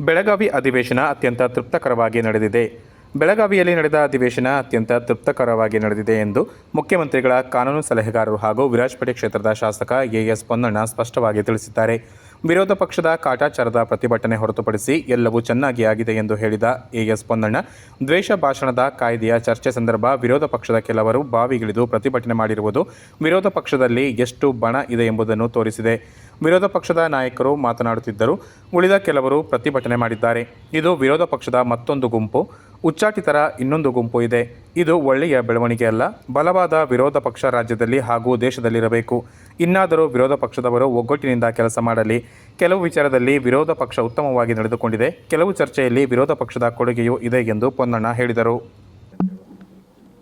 ಬೆಳಗಾವಿ ಅಧಿವೇಶನ ಅತ್ಯಂತ ತೃಪ್ತಕರವಾಗಿ ನಡೆದಿದೆ. ಬೆಳಗಾವಿಯಲ್ಲಿ ನಡೆದ ಅಧಿವೇಶನ ಅತ್ಯಂತ ತೃಪ್ತಕರವಾಗಿ ನಡೆದಿದೆ ಎಂದು ಮುಖ್ಯಮಂತ್ರಿಗಳ ಕಾನೂನು ಸಲಹೆಗಾರರು ಹಾಗೂ ವಿರಾಜಪೇಟೆ ಕ್ಷೇತ್ರದ ಶಾಸಕ ಎಎಸ್ ಪೊನ್ನಣ್ಣ ಸ್ಪಷ್ಟವಾಗಿ ತಿಳಿಸಿದ್ದಾರೆ. ವಿರೋಧ ಪಕ್ಷದ ಕಾಟಾಚಾರದ ಪ್ರತಿಭಟನೆ ಹೊರತುಪಡಿಸಿ ಎಲ್ಲವೂ ಚೆನ್ನಾಗಿ ಆಗಿದೆ ಎಂದು ಹೇಳಿದ ಎಎಸ್ ಪೊನ್ನಣ್ಣ, ದ್ವೇಷ ಭಾಷಣದ ಕಾಯ್ದೆಯ ಚರ್ಚೆ ಸಂದರ್ಭ ವಿರೋಧ ಪಕ್ಷದ ಕೆಲವರು ಬಾವಿಗಿಳಿದು ಪ್ರತಿಭಟನೆ ಮಾಡಿರುವುದು ವಿರೋಧ ಪಕ್ಷದಲ್ಲಿ ಎಷ್ಟು ಬಣ ಇದೆ ಎಂಬುದನ್ನು ತೋರಿಸಿದೆ. ವಿರೋಧ ಪಕ್ಷದ ನಾಯಕರು ಮಾತನಾಡುತ್ತಿದ್ದರು. ಉಳಿದ ಕೆಲವರು ಪ್ರತಿಭಟನೆ ಮಾಡಿದ್ದಾರೆ. ಇದು ವಿರೋಧ ಪಕ್ಷದ ಮತ್ತೊಂದು ಗುಂಪು. ಉಚ್ಚಾಟಿತರ ಇನ್ನೊಂದು ಗುಂಪು ಇದೆ. ಇದು ಒಳ್ಳೆಯ ಬೆಳವಣಿಗೆ ಅಲ್ಲ ಬಲವಾದ ವಿರೋಧ ಪಕ್ಷ ರಾಜ್ಯದಲ್ಲಿ ಹಾಗೂ ದೇಶದಲ್ಲಿರಬೇಕು. ಇನ್ನಾದರೂ ವಿರೋಧ ಪಕ್ಷದವರು ಒಗ್ಗಟ್ಟಿನಿಂದ ಕೆಲಸ ಮಾಡಲಿ. ಕೆಲವು ವಿಚಾರದಲ್ಲಿ ವಿರೋಧ ಪಕ್ಷ ಉತ್ತಮವಾಗಿ ನಡೆದುಕೊಂಡಿದೆ. ಕೆಲವು ಚರ್ಚೆಯಲ್ಲಿ ವಿರೋಧ ಪಕ್ಷದ ಕೊಡುಗೆಯೂ ಇದೆ ಎಂದು ಪೊನ್ನಣ್ಣ ಹೇಳಿದರು.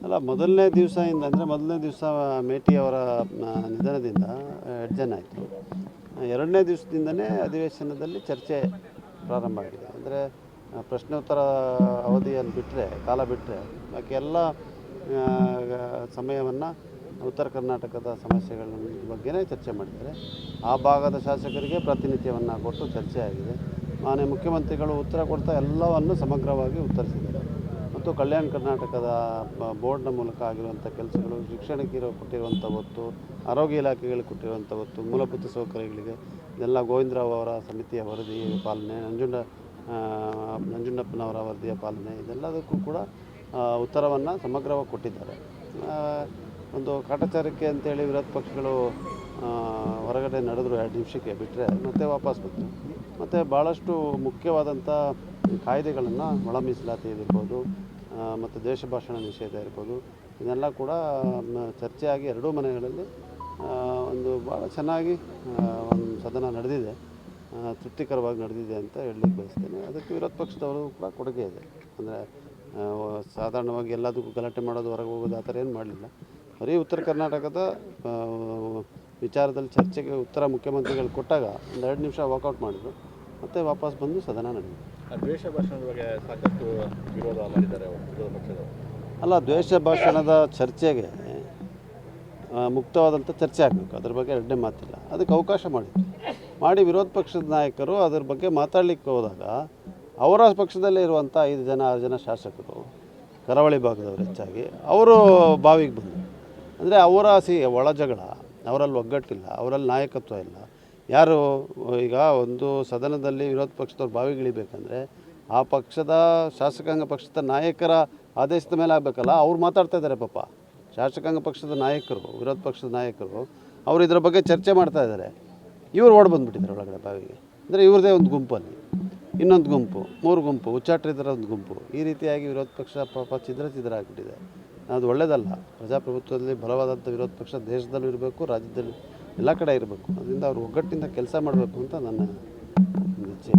ಅಲ್ಲ, ಮೊದಲನೇ ದಿವಸದಿಂದ, ಅಂದರೆ ಮೊದಲನೇ ದಿವಸ ಮೇಟಿ ಅವರ ನಿಧನದಿಂದ ಎರಡು ಜನ ಆಯಿತು. ಎರಡನೇ ದಿವಸದಿಂದನೇ ಅಧಿವೇಶನದಲ್ಲಿ ಚರ್ಚೆ ಪ್ರಾರಂಭ ಆಗಿದೆ. ಅಂದರೆ ಪ್ರಶ್ನೋತ್ತರ ಅವಧಿಯನ್ನು ಬಿಟ್ಟರೆ ಕಾಲ ಬಿಟ್ಟರೆ ಬಾಕಿ ಎಲ್ಲ ಸಮಯವನ್ನು ಉತ್ತರ ಕರ್ನಾಟಕದ ಸಮಸ್ಯೆಗಳ ಬಗ್ಗೆನೇ ಚರ್ಚೆ ಮಾಡಿದ್ದಾರೆ. ಆ ಭಾಗದ ಶಾಸಕರಿಗೆ ಪ್ರಾತಿನಿಧ್ಯವನ್ನು ಕೊಟ್ಟು ಚರ್ಚೆ ಆಗಿದೆ. ಮಾನ್ಯ ಮುಖ್ಯಮಂತ್ರಿಗಳು ಉತ್ತರ ಕೊಡ್ತಾ ಎಲ್ಲವನ್ನು ಸಮಗ್ರವಾಗಿ ಉತ್ತರಿಸಿದ್ದಾರೆ. ಮತ್ತು ಕಲ್ಯಾಣ ಕರ್ನಾಟಕದ ಬೋರ್ಡ್ನ ಮೂಲಕ ಆಗಿರುವಂಥ ಕೆಲಸಗಳು, ಶಿಕ್ಷಣಕ್ಕೆ ಇರೋ, ಕೊಟ್ಟಿರುವಂಥ ಒತ್ತು, ಆರೋಗ್ಯ ಇಲಾಖೆಗಳಿಗೆ ಕೊಟ್ಟಿರುವಂಥ ಒತ್ತು, ಮೂಲಭೂತ ಸೌಕರ್ಯಗಳಿಗೆ, ಇದೆಲ್ಲ ಗೋವಿಂದರಾವ್ ಅವರ ಸಮಿತಿಯ ವರದಿ ಪಾಲನೆ, ನಂಜುಂಡ ನಂಜುಂಡಪ್ಪನವರ ವರದಿಯ ಪಾಲನೆ, ಇದೆಲ್ಲದಕ್ಕೂ ಕೂಡ ಉತ್ತರವನ್ನು ಸಮಗ್ರವಾಗಿ ಕೊಟ್ಟಿದ್ದಾರೆ. ಒಂದು ಕಾಟಾಚಾರಕ್ಕೆ ಅಂತೇಳಿ ವಿರೋಧ ಪಕ್ಷಗಳು ಹೊರಗಡೆ ನಡೆದ್ರು ಎರಡು ನಿಮಿಷಕ್ಕೆ ಬಿಟ್ಟರೆ ಮತ್ತೆ ವಾಪಸ್ ಬಂತು. ಮತ್ತು ಭಾಳಷ್ಟು ಮುಖ್ಯವಾದಂಥ ಕಾಯ್ದೆಗಳನ್ನು ಒಳ ಮೀಸಲಾತಿ ಇರ್ಬೋದು ಮತ್ತು ದೇಶ ಭಾಷಣ ನಿಷೇಧ ಇರ್ಬೋದು. ಇದೆಲ್ಲ ಕೂಡ ಚರ್ಚೆಯಾಗಿ ಎರಡೂ ಮನೆಗಳಲ್ಲಿ ಒಂದು ಭಾಳ ಚೆನ್ನಾಗಿ ಒಂದು ಸದನ ನಡೆದಿದೆ. ತೃಪ್ತಿಕರವಾಗಿ ನಡೆದಿದೆ ಅಂತ ಹೇಳಲಿಕ್ಕೆ ಬಯಸ್ತೇನೆ. ಅದಕ್ಕೆ ವಿರೋಧ ಪಕ್ಷದವರು ಕೂಡ ಕೊಡುಗೆ ಇದೆ. ಅಂದರೆ ಸಾಧಾರಣವಾಗಿ ಎಲ್ಲದಕ್ಕೂ ಗಲಾಟೆ ಮಾಡೋದು, ಹೊರಗೆ ಹೋಗೋದು ಆ ಥರ ಏನು ಮಾಡಲಿಲ್ಲ. ಬರೀ ಉತ್ತರ ಕರ್ನಾಟಕದ ವಿಚಾರದಲ್ಲಿ ಚರ್ಚೆಗೆ ಉತ್ತರ ಮುಖ್ಯಮಂತ್ರಿಗಳು ಕೊಟ್ಟಾಗ ಒಂದು ಎರಡು ನಿಮಿಷ ವಾಕೌಟ್ ಮಾಡಿದರು. ಮತ್ತು ವಾಪಸ್ ಬಂದು ಸದನ ಆ ದ್ವೇಷ ಭಾಷಣದ ಬಗ್ಗೆ ಸಾಕಷ್ಟು ವಿರೋಧ ಮಾಡಿದ್ದಾರೆ ವಿರೋಧ ಪಕ್ಷದವರು. ಅಲ್ಲ, ದ್ವೇಷ ಭಾಷಣದ ಚರ್ಚೆಗೆ ಮುಕ್ತವಾದಂಥ ಚರ್ಚೆ ಆಗಬೇಕು. ಅದ್ರ ಬಗ್ಗೆ ಎರಡನೇ ಮಾತಿಲ್ಲ. ಅದಕ್ಕೆ ಅವಕಾಶ ಮಾಡಿದ್ರು. ಮಾಡಿ ವಿರೋಧ ಪಕ್ಷದ ನಾಯಕರು ಅದ್ರ ಬಗ್ಗೆ ಮಾತಾಡಲಿಕ್ಕೆ ಹೋದಾಗ ಅವರ ಪಕ್ಷದಲ್ಲೇ ಇರುವಂಥ ಐದು ಜನ, ಆರು ಜನ ಶಾಸಕರು, ಕರಾವಳಿ ಭಾಗದವರು ಹೆಚ್ಚಾಗಿ, ಅವರು ಬಾವಿಗೆ ಬಂದರು. ಅಂದರೆ ಅವರ ಸಿ, ಒಳ ಜಗಳ, ಅವರಲ್ಲಿ ಒಗ್ಗಟ್ಟಿಲ್ಲ, ಅವರಲ್ಲಿ ನಾಯಕತ್ವ ಇಲ್ಲ. ಯಾರು ಈಗ ಒಂದು ಸದನದಲ್ಲಿ ವಿರೋಧ ಪಕ್ಷದವ್ರು ಬಾವಿಗಿಳಿಬೇಕಂದ್ರೆ ಆ ಪಕ್ಷದ ಶಾಸಕಾಂಗ ಪಕ್ಷದ ನಾಯಕರ ಆದೇಶದ ಮೇಲೆ ಆಗಬೇಕಲ್ಲ, ಅವ್ರು ಮಾತಾಡ್ತಾ ಇದ್ದಾರೆ ಪಾಪ. ಶಾಸಕಾಂಗ ಪಕ್ಷದ ನಾಯಕರು, ವಿರೋಧ ಪಕ್ಷದ ನಾಯಕರು, ಅವರು ಇದರ ಬಗ್ಗೆ ಚರ್ಚೆ ಮಾಡ್ತಾ ಇದ್ದಾರೆ ಇವರು ಓಡ್ ಬಂದುಬಿಟ್ಟಿದ್ದಾರೆ ಒಳಗಡೆ ಬಾವಿಗೆ. ಅಂದರೆ ಇವ್ರದೇ ಒಂದು ಗುಂಪಲ್ಲಿ. ಇನ್ನೊಂದು ಗುಂಪು, ಮೂರು ಗುಂಪು ಉಚ್ಚಾಟರಿತರ ಒಂದು ಗುಂಪು. ಈ ರೀತಿಯಾಗಿ ವಿರೋಧ ಪಕ್ಷ ಪಾಪ ಚಿದ್ರ ಛಿದ್ರ ಆಗಿಬಿಟ್ಟಿದೆ. ಅದು ಒಳ್ಳೆಯದಲ್ಲ ಪ್ರಜಾಪ್ರಭುತ್ವದಲ್ಲಿ ಬಲವಾದಂಥ ವಿರೋಧ ಪಕ್ಷ ದೇಶದಲ್ಲೂ ಇರಬೇಕು, ರಾಜ್ಯದಲ್ಲಿ ಎಲ್ಲ ಕಡೆ ಇರಬೇಕು. ಅದರಿಂದ ಅವರು ಒಗ್ಗಟ್ಟಿಂದ ಕೆಲಸ ಮಾಡಬೇಕು ಅಂತ ನನ್ನ ಒಂದು ಇಚ್ಛೆ